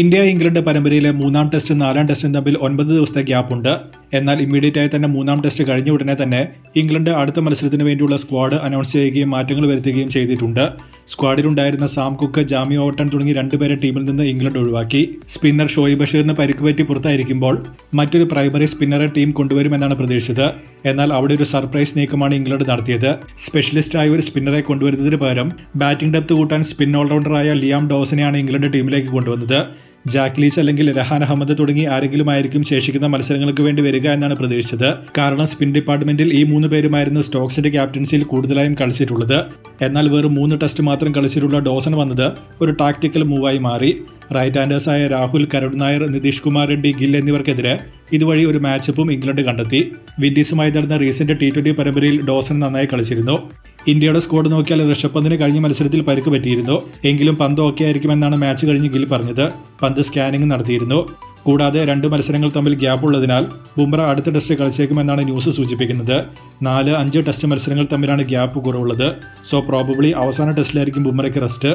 India England പരമ്പരയിലെ മൂന്നാം ടെസ്റ്റും നാലാം ടെസ്റ്റും തമ്മിൽ ഒൻപത് ദിവസത്തെ ഗ്യാപ്പുണ്ട് എന്നാൽ ഇമ്മീഡിയറ്റ് ആയി തന്നെ മൂന്നാം ടെസ്റ്റ് കഴിഞ്ഞ ഉടനെ തന്നെ ഇംഗ്ലണ്ട് അടുത്ത മത്സരത്തിന് വേണ്ടിയുള്ള സ്ക്വാഡ് അനൗൺസ് ചെയ്യുകയും മാറ്റങ്ങൾ വരുത്തുകയും ചെയ്തിട്ടുണ്ട്. സ്ക്വാഡിലുണ്ടായിരുന്ന സാം കുക്ക് ജാമി ഓട്ടൺ തുടങ്ങി രണ്ടുപേരെ ടീമിൽ നിന്ന് ഇംഗ്ലണ്ട് ഒഴിവാക്കി. സ്പിന്നർ ഷോയി ബഷീറിന് പരിക്കുപറ്റി പുറത്തായിരിക്കുമ്പോൾ മറ്റൊരു പ്രൈമറി സ്പിന്നറെ ടീം കൊണ്ടുവരുമെന്നാണ് പ്രതീക്ഷിച്ചത്. എന്നാൽ അവിടെ ഒരു സർപ്രൈസ് നീക്കമാണ് ഇംഗ്ലണ്ട് നടത്തിയത്. സ്പെഷ്യലിസ്റ്റ് ആയ ഒരു സ്പിന്നറെ കൊണ്ടുവരുന്നതിന് പകരം ബാറ്റിംഗ് ഡെപ്ത് കൂട്ടാൻ സ്പിൻ ഓൾറൗണ്ടറായ ലിയാം ഡോസിനെയാണ് ഇംഗ്ലണ്ട് ടീമിലേക്ക് കൊണ്ടുവന്നത്. ജാക്ലീസ് അല്ലെങ്കിൽ രഹാൻ അഹമ്മദ് തുടങ്ങി ആരെങ്കിലും ആയിരിക്കും ശേഷിക്കുന്ന മത്സരങ്ങൾക്ക് വേണ്ടി വരിക എന്നാണ് പ്രതീക്ഷിച്ചത്. കാരണം സ്പിൻ ഡിപ്പാർട്ട്മെന്റിൽ ഈ മൂന്ന് പേരുമായിരുന്നു സ്റ്റോക്സിന്റെ ക്യാപ്റ്റൻസിയിൽ കൂടുതലായും കളിച്ചിട്ടുള്ളത്. എന്നാൽ വെറും മൂന്ന് ടെസ്റ്റ് മാത്രം കളിച്ചിട്ടുള്ള ഡോസൺ വന്നത് ഒരു ടാക്ടിക്കൽ മൂവായി മാറി. റൈറ്റ് ഹാൻഡേഴ്സായ രാഹുൽ കരുൺ നായർ നിതീഷ് കുമാർ റെഡ്ഡി ഗിൽ എന്നിവർക്കെതിരെ ഇതുവഴി ഒരു മാച്ചപ്പും ഇംഗ്ലണ്ട് കണ്ടെത്തി. വിൻഡീസുമായി നടന്ന റീസെന്റ് ടി ട്വന്റി പരമ്പരയിൽ ഡോസൺ നന്നായി കളിച്ചിരുന്നു. ഇന്ത്യയുടെ സ്കോഡ് നോക്കിയാൽ ഋഷഭ് പന്തിന് കഴിഞ്ഞ മത്സരത്തിൽ പരുക്ക് പറ്റിയിരുന്നു. എങ്കിലും പന്ത് ഓക്കെ ആയിരിക്കുമെന്നാണ് മാച്ച് കഴിഞ്ഞ് ഗിൽ പറഞ്ഞത്. പന്ത് സ്കാനിംഗ് നടത്തിയിരുന്നു. കൂടാതെ രണ്ട് മത്സരങ്ങൾ തമ്മിൽ ഗ്യാപ്പ് ഉള്ളതിനാൽ ബുംറ അടുത്ത ടെസ്റ്റ് കളിച്ചേക്കുമെന്നാണ് ന്യൂസ് സൂചിപ്പിക്കുന്നത്. നാല് അഞ്ച് ടെസ്റ്റ് മത്സരങ്ങൾ തമ്മിലാണ് ഗ്യാപ്പ് കുറവുള്ളത്. സോ പ്രോബബ്ലി അവസാന ടെസ്റ്റിലായിരിക്കും ബുംറയ്ക്ക് റെസ്റ്റ്